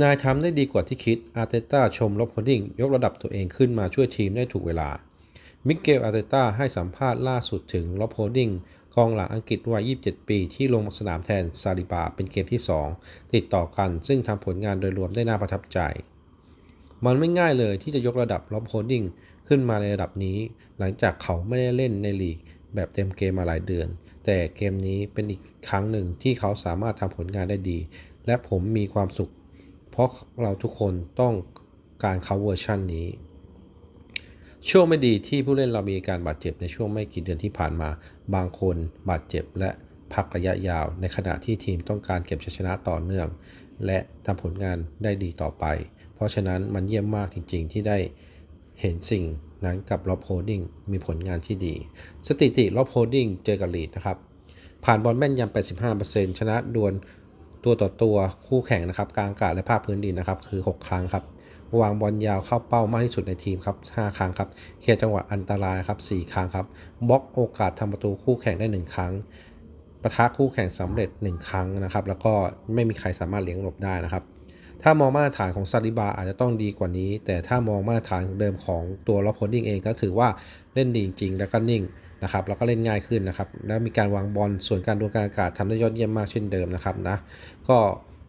นายทำได้ดีกว่าที่คิด อาร์เตต้าชมลบโฮดดิ้งยกระดับตัวเองขึ้นมาช่วยทีมได้ถูกเวลา มิเกลอาร์เตต้าให้สัมภาษณ์ล่าสุดถึงลบโฮดดิ้งกองหลังอังกฤษวัย 27 ปี ที่ลงสนามแทนซาลิบาเป็นเกมที่ 2 ติดต่อกัน ซึ่งทำผลงานโดยรวมได้น่าประทับใจ มันไม่ง่ายเลยที่จะยกระดับล็อบโฮดดิ้งขึ้นมาในระดับนี้ หลังจากเขาไม่ได้เล่นในลีกแบบเต็มเกมมาหลายเดือน แต่เกมนี้เป็นอีกครั้งหนึ่งที่เขาสามารถทำผลงานได้ดี และผมมีความสุข เพราะเราทุกคนต้องการเขาเวอร์ชันนี้ ช่วงไม่ดีที่ผู้เล่นเรามีการบาดเจ็บในช่วงไม่กี่เดือนที่ผ่านมา บางคนบาดเจ็บและพักระยะยาว ในขณะที่ทีมต้องการเก็บชัยชนะต่อเนื่อง และทำผลงานได้ดีต่อไป เพราะฉะนั้นมันเยี่ยมมากจริง ๆ ที่ได้เห็นสิ่งนั้นกับล็อบโฮดดิ้งมีผลงานที่ดี สถิติล็อบโฮดดิ้งเจอกับลีดนะครับ ผ่านบอลแม่นยำ85%ชนะดวล ตัวต่อตัวคู่แข่งนะครับกลางอากาศและภาคพื้นดินนะครับคือ 6 ครั้งครับวางบอลยาวเข้าเป้ามากที่สุดในทีมครับ 5 ครั้งครับ เคลียร์จังหวะอันตรายครับ 4 ครั้งครับ บล็อกโอกาสทำประตูคู่แข่งได้ 1 ครั้งปะทะคู่แข่งสำเร็จ 1 ครั้งนะครับ แล้วก็ไม่มีใครสามารถเลี้ยงหลบได้นะครับ ถ้ามองมาตรฐานของซาลิบาอาจจะต้องดีกว่านี้ แต่ถ้ามองมาตรฐานเดิมของตัวล็อปโฮดดิ้งเองก็ถือว่าเล่นดีจริงแล้วก็นิ่ง นะครับแล้วก็เล่นง่ายขึ้นนะครับแล้วมีการวางบอลส่วนการดวลการอากาศทำได้ยอดเยี่ยมมากเช่นเดิมนะครับนะก็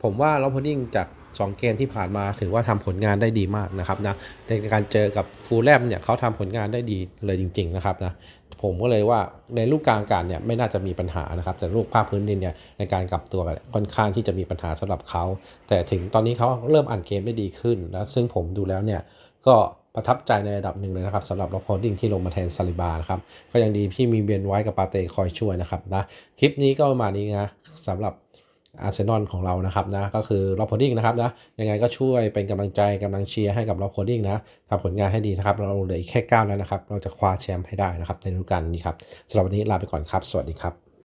ผมว่าล็อปโฮดดิ้งจาก 2 เกมที่ผ่านมาถือว่าทำผลงานได้ดีมากนะครับนะในการเจอกับฟูลแลมเนี่ยเขาทำผลงานได้ดีเลยจริง ๆ นะครับนะผมก็เลยว่าในลูกกลางอากาศเนี่ยไม่น่าจะมีปัญหานะครับ แต่ลูกภาคพื้นดินเนี่ยในการกลับตัวค่อนข้างที่จะมีปัญหาสำหรับเขาแต่ถึงตอนนี้เขาเริ่มอ่านเกมได้ดีขึ้นแล้วซึ่งผมดูแล้วเนี่ยก็ ประทับใจในระดับหนึ่งเลยนะครับสำหรับล็อกโฮดดิ้งที่ลงมาแทนซาลิบานะครับก็ยังดีที่มีเบียนไว้กับปาเต้คอยช่วยนะครับนะคลิปนี้ก็ประมาณนี้นะสำหรับอาร์เซนอลของเรานะครับนะก็คือล็อกโฮดดิ้งนะครับนะยังไงก็ช่วยเป็นกำลังใจกำลังเชียร์ให้กับล็อกโฮดดิ้งนะทำผลงานให้ดีนะครับ เราเหลืออีกแค่9แล้วนะครับ เราจะคว้าแชมป์ให้ได้นะครับในฤดูกาลนี้ครับสำหรับวันนี้ลาไปก่อนครับ สวัสดีครับ